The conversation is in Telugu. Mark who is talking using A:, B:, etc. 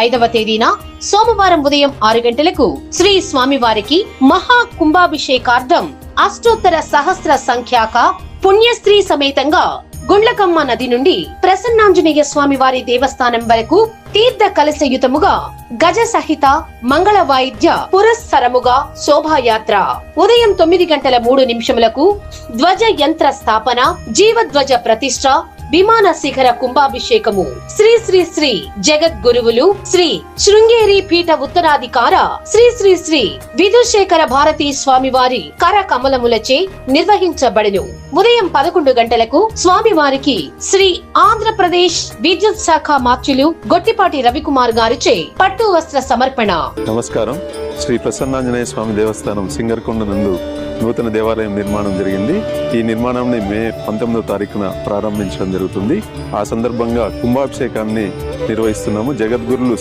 A: ఐదవ తేదీన సోమవారం ఉదయం ఆరు గంటలకు శ్రీ స్వామివారికి మహా కుంభాభిషేకార్థం అష్టోత్తర సహస్ర సంఖ్యాక పుణ్యస్త్రీ సమేతంగా గుండ్లకమ్మ నది నుండి ప్రసన్నాంజనేయ స్వామి వారి దేవస్థానం వరకు తీర్థ కలశయుతముగా గజ సహిత మంగళ వాయిద్య పురస్సరముగా శోభాయాత్ర. ఉదయం తొమ్మిది గంటల మూడు నిమిషములకు ధ్వజ యంత్ర స్థాపన జీవధ్వజ ప్రతిష్ట విమాన శిఖర కుంభాభిషేకము. శ్రీ శ్రీ శ్రీ జగద్గురువులు శ్రీ శృంగేరి పీఠ ఉత్తరాధికార శ్రీ శ్రీ శ్రీ విధుశేఖర భారతీ స్వామివారి కర కమలములచే నిర్వహించబడను. ఉదయం పదకొండు గంటలకు స్వామివారికి శ్రీ ఆంధ్రప్రదేశ్ విద్యుత్ శాఖ మాత్యులు గొట్టిపాటి రవికుమార్ గారిచే పట్టు వస్త్ర సమర్పణ.
B: నమస్కారం. శ్రీ ప్రసన్నాంజనేయ స్వామి దేవస్థానం సింగర్కొండ నందు నూతన దేవాలయం నిర్మాణం జరిగింది. ఈ నిర్మాణాన్ని మే పంతొమ్మిదో తారీఖున ప్రారంభించడం జరుగుతుంది. ఆ సందర్భంగా కుంభాభిషేకాన్ని నిర్వహిస్తున్నాము జగద్గురులు